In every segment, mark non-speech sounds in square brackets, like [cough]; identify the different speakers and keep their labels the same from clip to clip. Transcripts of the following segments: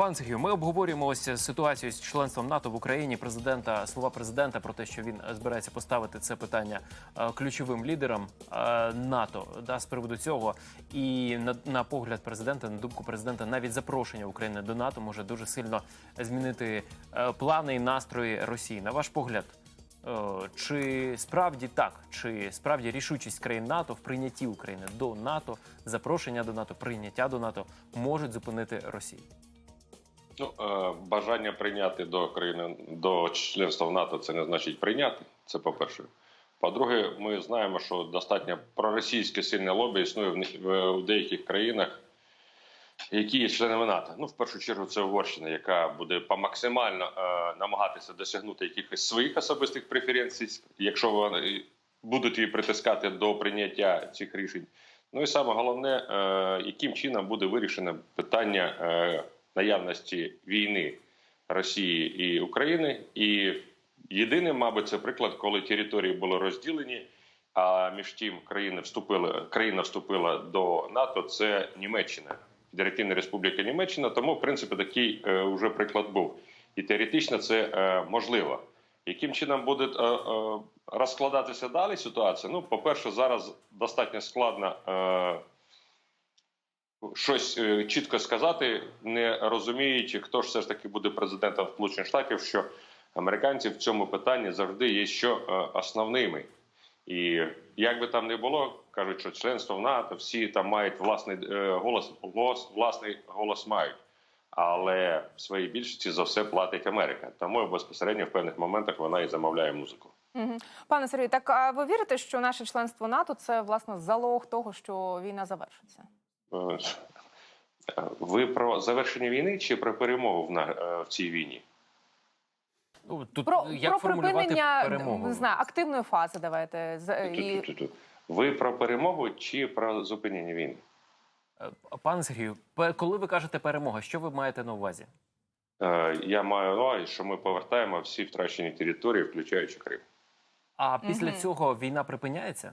Speaker 1: Пан Сергію, ми обговорюємо ось ситуацію з членством НАТО в Україні. Президента слова президента про те, що він е, збирається поставити це питання е, ключовим лідерам е, НАТО. Да, з приводу цього, і на, на погляд президента, на думку президента, навіть запрошення України до НАТО може дуже сильно змінити плани і настрої Росії. На ваш погляд, чи справді так, чи справді рішучість країн НАТО в прийнятті України до НАТО, запрошення до НАТО, прийняття до НАТО можуть зупинити Росію?
Speaker 2: Ну, е, бажання прийняти до країни до членства в НАТО це не значить прийняти. Це по-перше. По-друге, ми знаємо, що достатньо проросійське сильне лобі існує в, деяких країнах, які є членами НАТО. Ну, в першу чергу, це Угорщина, яка буде по максимально е, намагатися досягнути якихось своїх особистих преференцій, якщо вони будуть її притискати до прийняття цих рішень. Ну і саме головне, е, яким чином буде вирішено питання е, наявності війни Росії і України. І єдиним, мабуть, це приклад, коли території були розділені. А між тим країни вступили, країна вступила до НАТО. Це Німеччина, Федеративна Республіка Німеччина. Тому, в принципі, такий е, вже приклад був. І теоретично це е, можливо. Яким чином буде е, е, розкладатися далі ситуація? Ну, по-перше, зараз достатньо складно е, щось е, чітко сказати, не розуміючи, хто ж все ж таки буде президентом Сполучених Штатів, що американці в цьому питанні завжди є що е, основними. І як би там не було, кажуть, що членство в НАТО, всі там мають власний е, голос, голос, власний голос мають. Але в своїй більшості за все платить Америка. Тому безпосередньо в певних моментах вона і замовляє музику.
Speaker 3: Пане Сергію, так а ви вірите, що наше членство НАТО це власне залог того, що війна завершиться?
Speaker 2: Е, Ви про завершення війни чи про перемогу в, на, е, в цій війні?
Speaker 1: Ну, тут
Speaker 3: Про,
Speaker 1: як
Speaker 3: про припинення
Speaker 1: перемогу?
Speaker 3: не знаю, активної фази. Давайте і
Speaker 2: Ви про перемогу чи про зупинення війни?
Speaker 1: Е, Пане Сергію, коли ви кажете перемога, що ви маєте на увазі?
Speaker 2: Е, Я маю на увазі, що ми повертаємо всі втрачені території, включаючи Крим.
Speaker 1: А після
Speaker 3: Мгм.
Speaker 1: цього війна припиняється?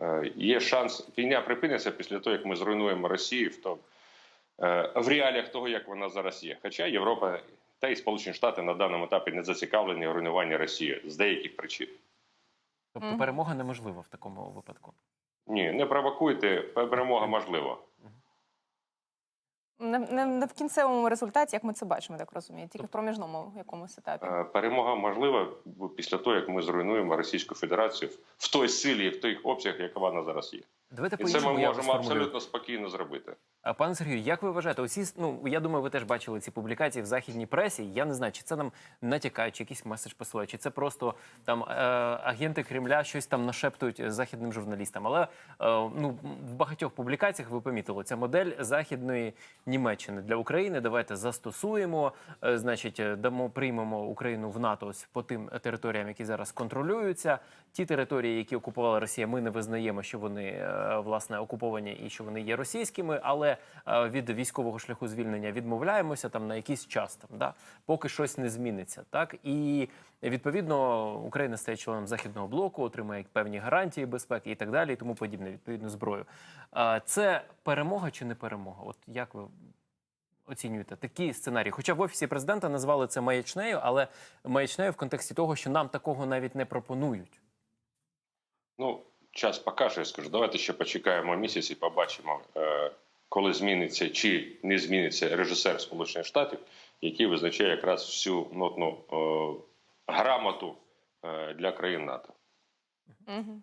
Speaker 2: Е, Є шанс, війна припиниться після того, як ми зруйнуємо Росію в тому е, в реаліях того, як вона зараз є. Хоча Європа та й Сполучені Штати на даному етапі не зацікавлені в руйнуванні Росії з деяких причин.
Speaker 1: Тобто перемога неможлива в такому випадку.
Speaker 2: Ні, не провокуйте, перемога можлива.
Speaker 3: Не, не, не в кінцевому результаті, як ми це бачимо, так розумію, тільки в проміжному якомусь етапі.
Speaker 2: Е, Перемога можлива після того, як ми зруйнуємо Російську Федерацію в той силі, в тих обсягах, яка вона зараз є.
Speaker 1: Давайте
Speaker 2: І це ми можемо абсолютно спокійно зробити.
Speaker 1: А пане Сергію, як ви вважаєте, оці ну я думаю, ви теж бачили ці публікації в західній пресі. Я не знаю, чи це нам натякають, чи якийсь меседж посилають, чи це просто там е, агенти Кремля щось там нашептують західним журналістам. Але е, ну в багатьох публікаціях ви помітили ця модель західної Німеччини для України. Давайте застосуємо, е, значить, е, дамо приймемо Україну в НАТО ось по тим територіям, які зараз контролюються. Ті території, які окупувала Росія, ми не визнаємо, що вони е, власне окуповані і що вони є російськими, але е, від військового шляху звільнення відмовляємося там на якийсь час, там да поки щось не зміниться. Так і відповідно Україна стає членом західного блоку, отримає певні гарантії безпеки і так далі, і тому подібне, відповідну зброю. Е, Це перемога чи не перемога? От як ви оцінюєте такі сценарії? Хоча в офісі президента назвали це маячнею, але маячнею в контексті того, що нам такого навіть не пропонують.
Speaker 2: Ну, час покаже, я скажу. Давайте ще почекаємо місяць і побачимо, е, коли зміниться чи не зміниться режисер Сполучених Штатів, який визначає якраз всю нотну е, грамоту е, для країн НАТО.
Speaker 3: Мгм.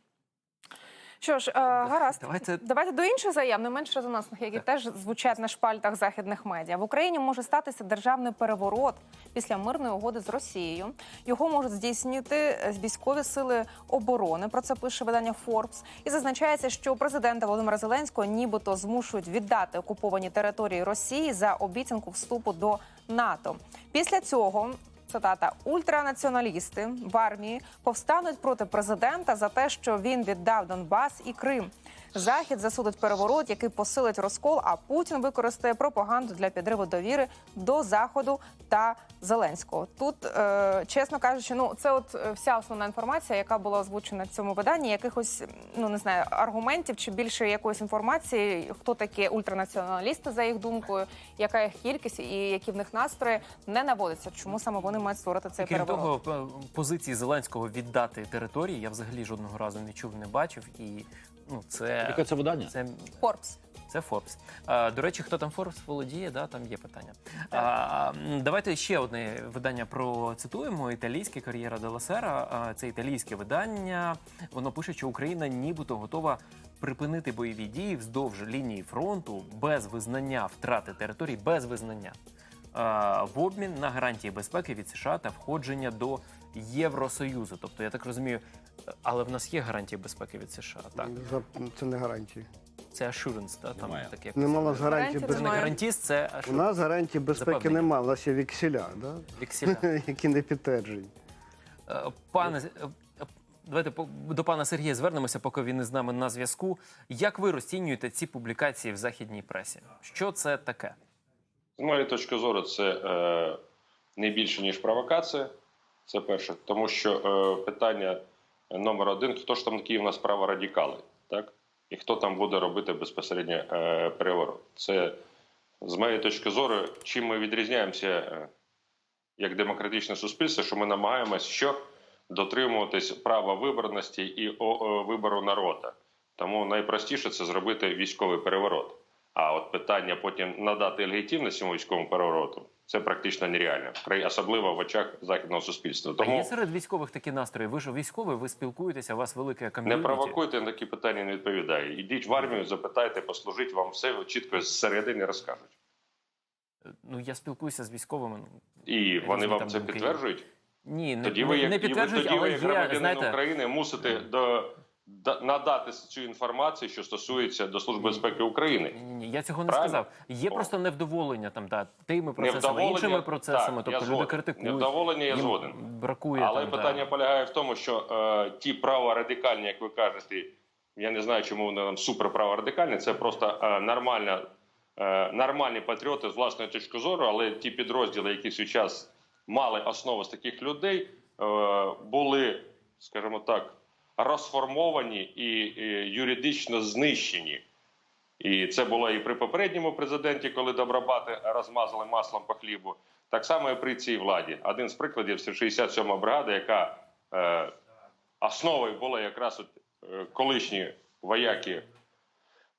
Speaker 3: Що ж, е, гаразд,
Speaker 1: Давайте-
Speaker 3: давайте до інших заяв, не менш резонансних, які теж звучать на шпальтах західних медіа. В Україні може статися державний переворот після мирної угоди з Росією. Його можуть здійснити е, військові сили оборони. Про це пише видання Forbes. І зазначається, що президента Володимира Зеленського нібито змушують віддати окуповані території Росії за обіцянку вступу до НАТО. Після цього Цитата ультранаціоналісти в армії повстануть проти президента за те, що він віддав Донбас і Крим. Захід засудить переворот, який посилить розкол, а Путін використає пропаганду для підриву довіри до заходу та Зеленського. Тут, е, чесно кажучи, ну це от е, вся основна інформація, яка була озвучена в цьому виданні. Якихось ну не знаю аргументів чи більше якоїсь інформації, хто такі ультранаціоналісти за їх думкою, яка їх кількість і які в них настрої не наводиться. Чому саме вони мають створити цей
Speaker 1: Крім
Speaker 3: переворот?
Speaker 1: того, позиції Зеленського віддати території я взагалі жодного разу не чув, не бачив. І ну це
Speaker 4: Яке це видання?
Speaker 1: це
Speaker 3: Форбс.
Speaker 1: Це Форбс. А, до речі, хто там Форбс володіє, да, там є питання. А, м, давайте ще одне видання процитуємо. Італійське кар'єра Дела Сера. А, Це італійське видання. Воно пише, що Україна нібито готова припинити бойові дії вздовж лінії фронту без визнання втрати територій, без визнання. А, в обмін на гарантії безпеки від США та входження до Євросоюзу. Тобто, я так розумію, але в нас є гарантії безпеки від США. Так,
Speaker 5: Це не гарантії.
Speaker 1: це assurance, да, там
Speaker 4: Немає.
Speaker 1: таке.
Speaker 5: Нема у нас гарантії
Speaker 1: Це не
Speaker 5: безпеки.
Speaker 1: гарантіст, це
Speaker 5: У
Speaker 1: assurance.
Speaker 5: нас гарантії безпеки
Speaker 1: Запевнення.
Speaker 5: немає. У нас є вікселя, да?
Speaker 1: Вікселя. [laughs]
Speaker 5: які не підтверджені.
Speaker 1: Е, Пане, е, е, давайте по- до пана Сергія звернемося, поки він із нами на зв'язку. Як ви розцінюєте ці публікації в західній пресі? Що це таке?
Speaker 2: З моєї точки зору, це е, не більше ніж провокація. Це перше, тому що е, питання номер один: хто ж там такі в нас праворадикали, так? І хто там буде робити безпосередньо е, переворот? Це з моєї точки зору, чим ми відрізняємося е, як демократичне суспільство, що ми намагаємось що дотримуватись права виборності і о, о, вибору народу. Тому найпростіше це зробити військовий переворот. А от питання потім надати легітимність цьому військовому перевороту це практично нереально, особливо в очах західного суспільства.
Speaker 1: А є серед військових такі настрої? Ви ж військовий, ви спілкуєтеся, у вас велике
Speaker 2: не провокуйте на такі питання, не відповідає. Ідіть в армію, запитайте, послужіть вам все чітко зсередини розкажуть.
Speaker 1: Ну я спілкуюся з військовими. ну,
Speaker 2: І вони вам це підтверджують.
Speaker 1: Ні, не,
Speaker 2: Тоді ви,
Speaker 1: не,
Speaker 2: як,
Speaker 1: не
Speaker 2: і ви,
Speaker 1: підтверджують,
Speaker 2: тоді ви, як
Speaker 1: є,
Speaker 2: громадянин
Speaker 1: знаєте,
Speaker 2: України, мусите до, надати цю інформацію, що стосується до Служби безпеки України.
Speaker 1: Ні, я цього не
Speaker 2: Правильно?
Speaker 1: сказав. Є
Speaker 2: О.
Speaker 1: просто невдоволення там да, тими процесами, іншими процесами.
Speaker 2: так,
Speaker 1: тобто люди критикують.
Speaker 2: Невдоволення я згоден.
Speaker 1: Бракує
Speaker 2: Але
Speaker 1: там,
Speaker 2: питання
Speaker 1: да.
Speaker 2: полягає в тому, що е, ті праворадикальні, як ви кажете, я не знаю, чому вони там суперправорадикальні, це просто е, нормальна, е, нормальні патріоти з власної точки зору, але ті підрозділи, які в свій час мали основу з таких людей, е, були, скажімо так, розформовані і, юридично знищені. І це було і при попередньому президенті, коли добробати розмазали маслом по хлібу. Так само і при цій владі. Один з прикладів це 67-ма бригада, яка е, основою була якраз от, е, колишні вояки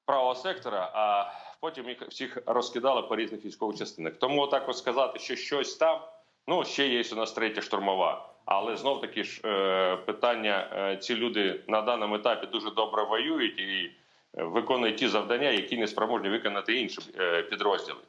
Speaker 2: правого сектора, а потім їх всіх розкидали по різних військових частинах. Тому так от сказати, що щось там, ну ще є у нас третя штурмова. Але знов таки ж е, питання: е, ці люди на даному етапі дуже добре воюють і е, виконують ті завдання, які не спроможні виконати інші підрозділи.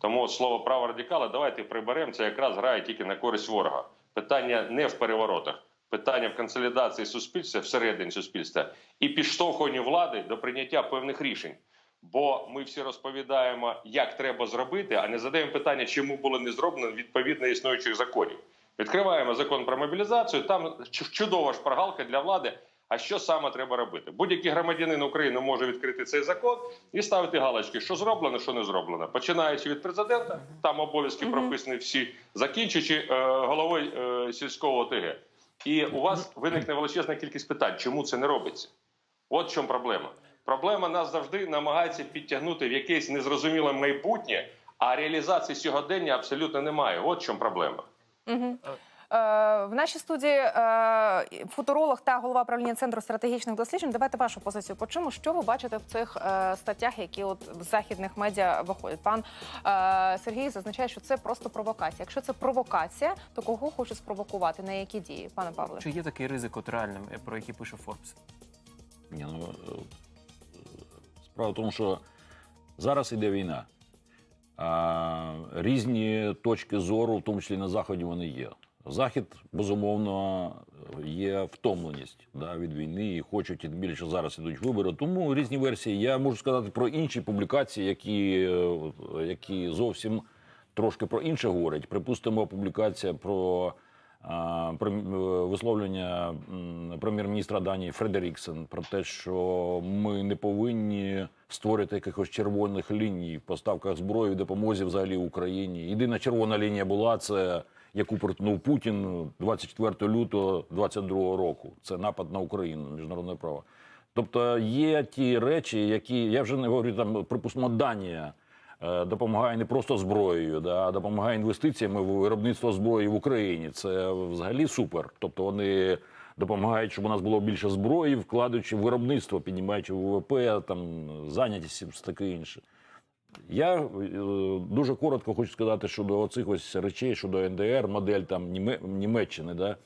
Speaker 2: Тому слово право радикала давайте приберемо. Це якраз грає тільки на користь ворога. Питання не в переворотах, питання в консолідації суспільства всередині суспільства і підштовхуванню влади до прийняття певних рішень. Бо ми всі розповідаємо, як треба зробити, а не задаємо питання, чому було не зроблено відповідно існуючих законів. Відкриваємо закон про мобілізацію. Там чудова шпаргалка для влади. А що саме треба робити? Будь-який громадянин України може відкрити цей закон і ставити галочки, що зроблено, що не зроблено. Починаючи від президента, там обов'язки прописані всі, закінчуючи е, головою е, сільського ОТГ. І у вас виникне величезна кількість питань, чому це не робиться. От в чому проблема. Проблема нас завжди намагається підтягнути в якесь незрозуміле майбутнє, а реалізації сьогодення абсолютно немає. От в чому проблема.
Speaker 3: Е, В нашій студії е, футуролог та голова правління центру стратегічних досліджень. Давайте вашу позицію почуємо. Що ви бачите в цих е, статтях, які от в західних медіа виходять? Пан е, Сергій зазначає, що це просто провокація. Якщо це провокація, то кого хочуть спровокувати? На які дії, пане Павле?
Speaker 1: Чи є такий ризик от реальним, про який пише Форбс?
Speaker 4: Ні, ну, справа в тому, що зараз іде війна. Різні точки зору, в тому числі на Заході, вони є. Захід, безумовно, є втомленість да, від війни і хочуть, і більше зараз ідуть вибори. Тому різні версії. Я можу сказати про інші публікації, які, е, які зовсім трошки про інше говорять. Припустимо, публікація про висловлення прем'єр-міністра Данії Фредеріксен про те, що ми не повинні створити якихось червоних ліній в поставках зброї в допомозі взагалі Україні. Єдина червона лінія була це. Яку перетнув Путін 24 лютого 22 року. Це напад на Україну, міжнародне право. Тобто є ті речі, які я вже не говорю там, припустимо, Данія е, допомагає не просто зброєю, да, а допомагає інвестиціями в виробництво зброї в Україні. Це взагалі супер. Тобто вони допомагають, щоб у нас було більше зброї, вкладаючи в виробництво, піднімаючи ВВП, там зайнятість таке інше. Я е, дуже коротко хочу сказати щодо оцих ось речей, щодо НДР, модель там Німеччини. Да?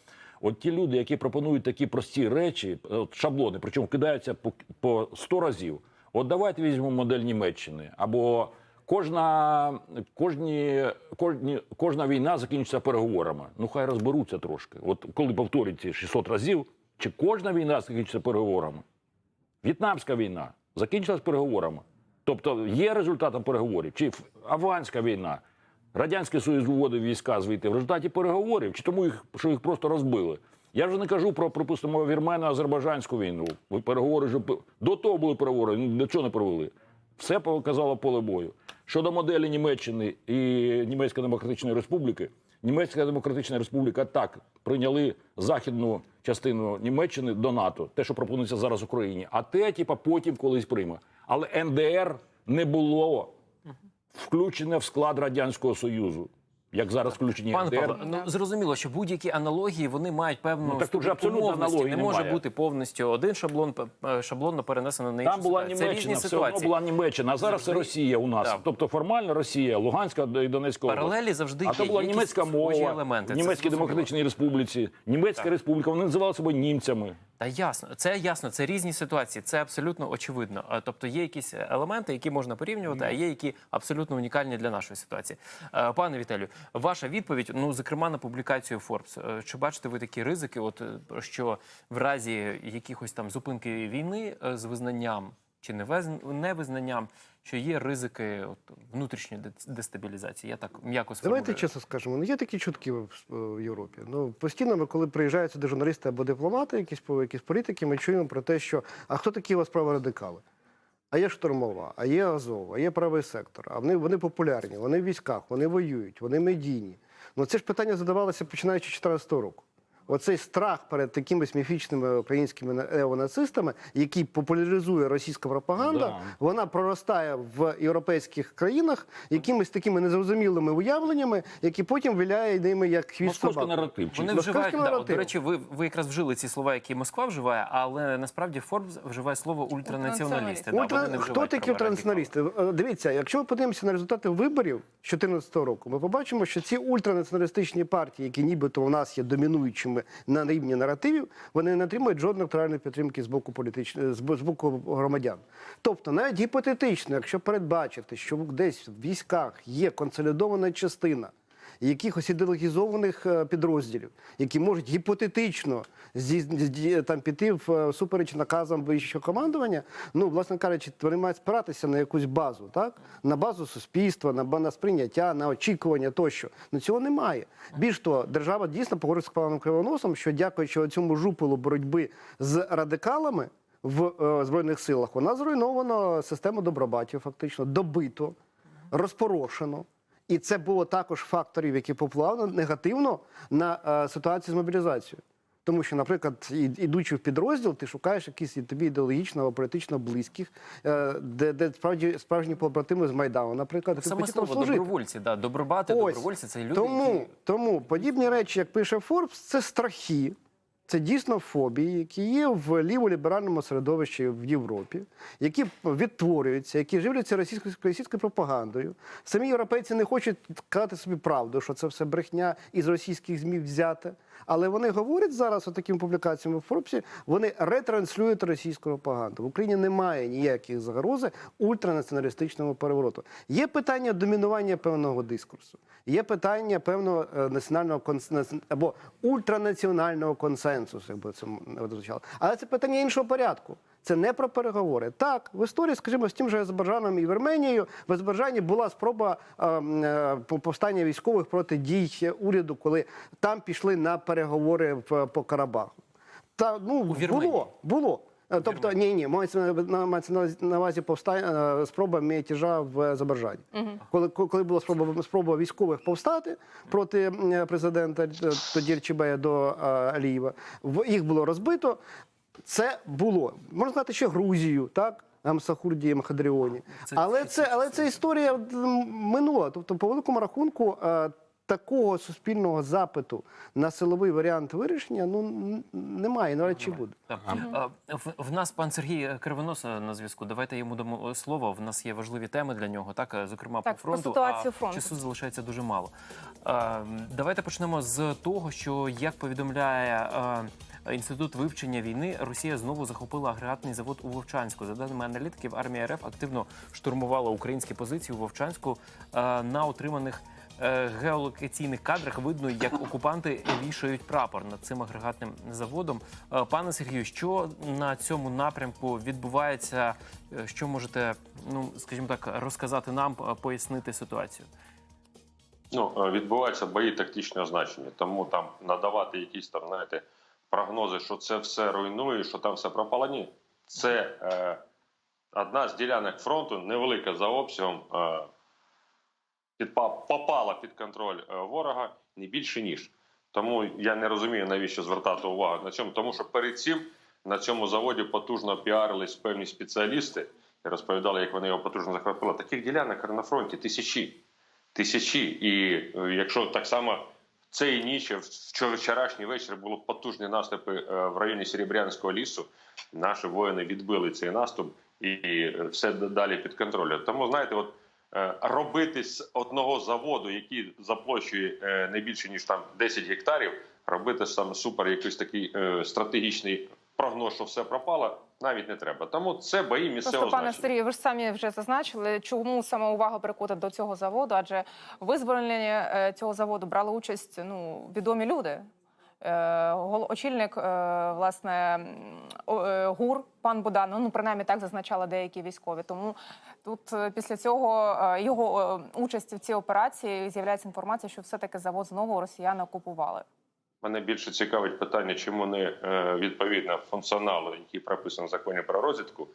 Speaker 4: От ті люди, які пропонують такі прості речі, от шаблони, причому кидаються по, по 100 разів. От давайте візьмемо модель Німеччини. Або кожна, кожні, кожні, кожна війна закінчиться переговорами. Ну хай розберуться трошки. От коли повторюють ці 600 разів, чи кожна війна закінчиться переговорами? В'єтнамська війна закінчилась переговорами. Тобто є результатом переговорів. Чи афганська війна? Радянський Союз виводив війська звідти в результаті переговорів, чи тому їх, що їх просто розбили. Я вже не кажу про, припустимо, вірмено-азербайджанську війну. Переговори вже до того були переговори, ну, до чого не провели. Все показало поле бою. Щодо моделі Німеччини і Німецької Демократичної Республіки, Німецька Демократична Республіка так прийняли західну частину Німеччини до НАТО, те, що пропонується зараз Україні, а те, типа, потім колись прийме. Але НДР не було включене в склад Радянського Союзу, як зараз включені
Speaker 1: Пане. Павло, ну зрозуміло, що будь-які аналогії вони мають певну
Speaker 4: Ну, так тут же абсолютно аналогії
Speaker 1: Не може
Speaker 4: немає.
Speaker 1: бути повністю один шаблон е, шаблонно перенесено на іншу
Speaker 4: Там була
Speaker 1: ситуацію. Це
Speaker 4: Німеччина,
Speaker 1: різні
Speaker 4: все одно була Німеччина, а зараз це
Speaker 1: Завжди.
Speaker 4: Росія у нас.
Speaker 1: Так.
Speaker 4: Тобто формально Росія, Луганська і Донецька.
Speaker 1: Паралелі завжди
Speaker 4: А
Speaker 1: є.
Speaker 4: то була німецька мова
Speaker 1: елементи.
Speaker 4: в Німецькій. Демократичній Республіці, Німецька республіка. Вони називали себе німцями.
Speaker 1: Та ясно, це ясно, це різні ситуації, це абсолютно очевидно. Тобто є якісь елементи, які можна порівнювати, а є які абсолютно унікальні для нашої ситуації. Е, Пане Віталію, ваша відповідь, ну зокрема на публікацію Forbes. Е, Чи бачите ви такі ризики? От е, що в разі якихось там зупинки війни е, з визнанням чи невизнанням, що є ризики от, внутрішньої дестабілізації? Я так м'яко сформулюю.
Speaker 5: Давайте чесно скажемо, ну є такі чутки в, в Європі. Ну постійно, коли приїжджають сюди журналісти або дипломати, якісь якісь політики, ми чуємо про те, що а хто такі у вас праворадикали? А є штурмова, а є Азов, а є правий сектор. А вони, вони популярні, вони в військах, вони воюють, вони медійні. Ну це ж питання задавалося починаючи з 2014 року. Оцей страх перед якимись міфічними українськими неонацистами, який популяризує російська пропаганда,
Speaker 4: Да.
Speaker 5: вона проростає в європейських країнах якимись такими незрозумілими уявленнями, які потім виляє ними як хвіст
Speaker 4: Московський
Speaker 5: собаки.
Speaker 4: наратив.
Speaker 1: Вони вживають, да, от, до речі, ви, ви якраз вжили ці слова, які Москва вживає, але насправді Форбс вживає слово ультранаціоналісти. Да,
Speaker 5: Ультра...
Speaker 1: не
Speaker 5: Хто такі ультранаціоналісти? Е, Дивіться, якщо ми подивимося на результати виборів 2014 року, ми побачимо, що ці ультранаціоналістичні партії, які нібито у нас є домінуючими на рівні наративів, вони не отримують жодної реальної підтримки з боку політичних з боку громадян. Тобто, навіть гіпотетично, якщо передбачити, що десь в військах є консолідована частина якихось ідеологізованих е, підрозділів, які можуть гіпотетично там піти в е, супереч наказам вищого командування. Ну, власне кажучи, вони мають спиратися на якусь базу, так на базу суспільства, на, на сприйняття, на очікування тощо. Ну цього немає. Більш того, держава дійсно погодиться з паном Кривоносом, що дякуючи цьому жупелу боротьби з радикалами. В е, збройних силах вона зруйновано систему добробатів, фактично добито, розпорошено. І це було також факторів, які попливали негативно на е, ситуацію з мобілізацією. Тому що, наприклад, ідучи в підрозділ, ти шукаєш якісь і тобі ідеологічно або політично близьких, е, де, де справді справжні побратими з Майдану, наприклад, ти
Speaker 1: Саме слово
Speaker 5: служити.
Speaker 1: добровольці, да, добробати,
Speaker 5: Ось.
Speaker 1: добровольці це люди,
Speaker 5: Тому,
Speaker 1: які
Speaker 5: тому подібні речі, як пише Форбс, це страхи, це дійсно фобії, які є в ліволіберальному середовищі в Європі, які відтворюються, які живляться російською російською пропагандою. Самі європейці не хочуть казати собі правду, що це все брехня із російських змі взяте. Але вони говорять зараз такими публікаціями в Форбсі, вони ретранслюють російську пропаганду. В Україні немає ніяких загрози ультранаціоналістичному перевороту. Є питання домінування певного дискурсу, є питання певного е, національного консенсу або ультранаціонального консенсусу. якби це звучало. Але це питання іншого порядку. Це не про переговори. Так, в історії, скажімо, з тим же Азербайджаном і Вірменією, в Азербайджані була спроба е, е, повстання військових проти дій уряду, коли там пішли на переговори по Карабаху. Та ну було, було. Е, Тобто, ні, ні, мається на увазі- повстання спроба мятежа в Азербайджані. Коли коли була спроба спроба військових повстати проти президента е, тоді Рчебея до е, Алієва, в їх було розбито. Це було можна сказати, ще Грузію, так. Амсахурді Махадріоні. Але
Speaker 1: це-
Speaker 5: але це історія минула. Тобто, по великому рахунку, е, такого суспільного запиту на силовий варіант вирішення ну немає, навряд чи буде.
Speaker 1: Так. В, в нас пан Сергій Кривонос е, на зв'язку. Давайте йому дамо слово. В нас є важливі теми для нього, так е, зокрема
Speaker 3: Так,
Speaker 1: по фронту.
Speaker 3: ситуацію
Speaker 1: а
Speaker 3: фронту.
Speaker 1: часу залишається дуже мало. Е, Давайте почнемо з того, що як повідомляє. Інститут вивчення війни Росія знову захопила агрегатний завод у Вовчанську. За даними аналітиків, армія РФ активно штурмувала українські позиції у Вовчанську е, на отриманих е, геолокаційних кадрах. Видно, як окупанти вішають прапор над цим агрегатним заводом. Е, Пане Сергію, що на цьому напрямку відбувається? Що можете, ну скажімо так, розказати нам, пояснити ситуацію?
Speaker 2: Ну, відбуваються бої тактичного значення, тому там надавати якісь там, знаєте, прогнози, що це все руйнує, що там все пропало. Ні. Це е, одна з ділянок фронту, невелика за обсягом, е, підпа- попала під контроль е, ворога не більше ніж. Тому я не розумію, навіщо звертати увагу на цьому. Тому що перед цим на цьому заводі потужно піарились певні спеціалісти і розповідали, як вони його потужно захопили. Таких ділянок на фронті тисячі тисячі. І е, якщо так само в цей ніч, вчора- вчорашній вечір було потужні наступи е, в районі Серебрянського лісу, наші воїни відбили цей наступ і все далі під контролем. Тому знаєте, от е, робити з одного заводу, який за площею е, не більше ніж там 10 гектарів, робити саме супер якийсь такий стратегічний прогноз, що все пропало, навіть не треба. Тому це бої місцевого
Speaker 3: Просто, пане. Сергію, ви ж самі вже зазначили, чому саме увага прикута до цього заводу, адже в визволенні е, цього заводу брали участь ну, відомі люди. Е, Очільник, е, власне, ГУР, пан Будан, ну принаймні так зазначали деякі військові. Тому тут після цього його участі в цій операції з'являється інформація, що все-таки завод знову росіяни окупували.
Speaker 2: Мене більше цікавить питання, чому не відповідно функціоналу, який прописаний в законі про розвідку,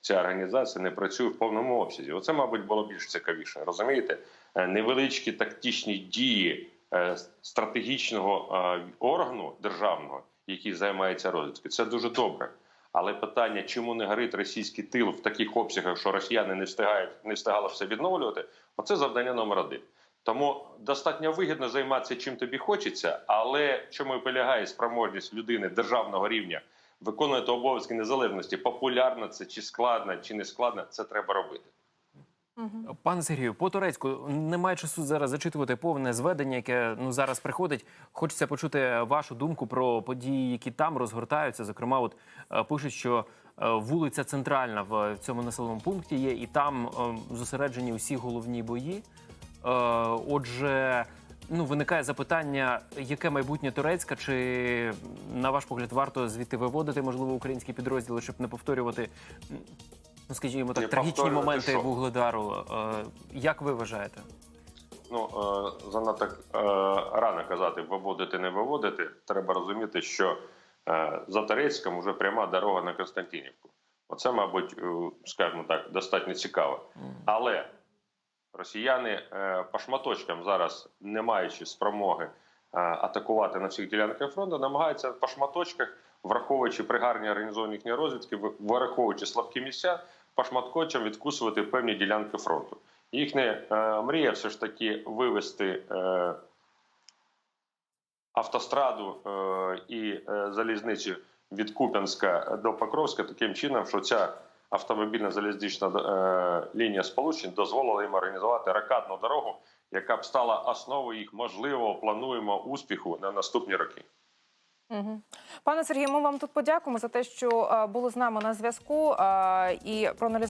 Speaker 2: ця організація не працює в повному обсязі. Оце, мабуть, було більш цікавіше. Розумієте, Е, невеличкі тактичні дії е, стратегічного е, органу державного, який займається розвідкою, це дуже добре. Але питання, чому не горить російський тил в таких обсягах, що росіяни не встигають не встигали все відновлювати, оце завдання номер один. Тому достатньо вигідно займатися чим тобі хочеться, але чому і полягає спроможність людини державного рівня виконувати обов'язки незалежності, популярно це чи складно, чи не складно, це треба робити.
Speaker 1: Пане Сергію, по турецьку немає часу зараз зачитувати повне зведення, яке ну зараз приходить. Хочеться почути вашу думку про події, які там розгортаються. Зокрема, от е, пишуть, що е, вулиця центральна в цьому населеному пункті є, і там е, зосереджені усі головні бої. Е, Отже, ну виникає запитання, яке майбутнє Турецька, чи на ваш погляд варто звідти виводити можливо українські підрозділи, щоб не повторювати. Ну, скажімо так,
Speaker 2: Не
Speaker 1: трагічні моменти
Speaker 2: що?
Speaker 1: вугледару. Е, Як ви вважаєте?
Speaker 2: Ну е, занадто е, рано казати, виводити, не виводити. Треба розуміти, що е, за Торецьком вже пряма дорога на Константинівку. Оце, мабуть, скажімо так, достатньо цікаво. Але росіяни е, по шматочкам зараз, не маючи спромоги е, атакувати на всіх ділянках фронту, намагаються по шматочках, враховуючи пригарні організовані їхні розвідки, враховуючи слабкі місця, по шматкочам відкусувати певні ділянки фронту. Їхня е, мрія все ж таки вивести автостраду і залізницю від Куп'янська до Покровська таким чином, що ця автомобільна залізнична е, лінія сполучень дозволила їм організувати ракадну дорогу, яка б стала основою їх можливого плануємо успіху на наступні роки.
Speaker 3: Пане Сергію, ми вам тут подякуємо за те, що е, були з нами на зв'язку е, і проаналізували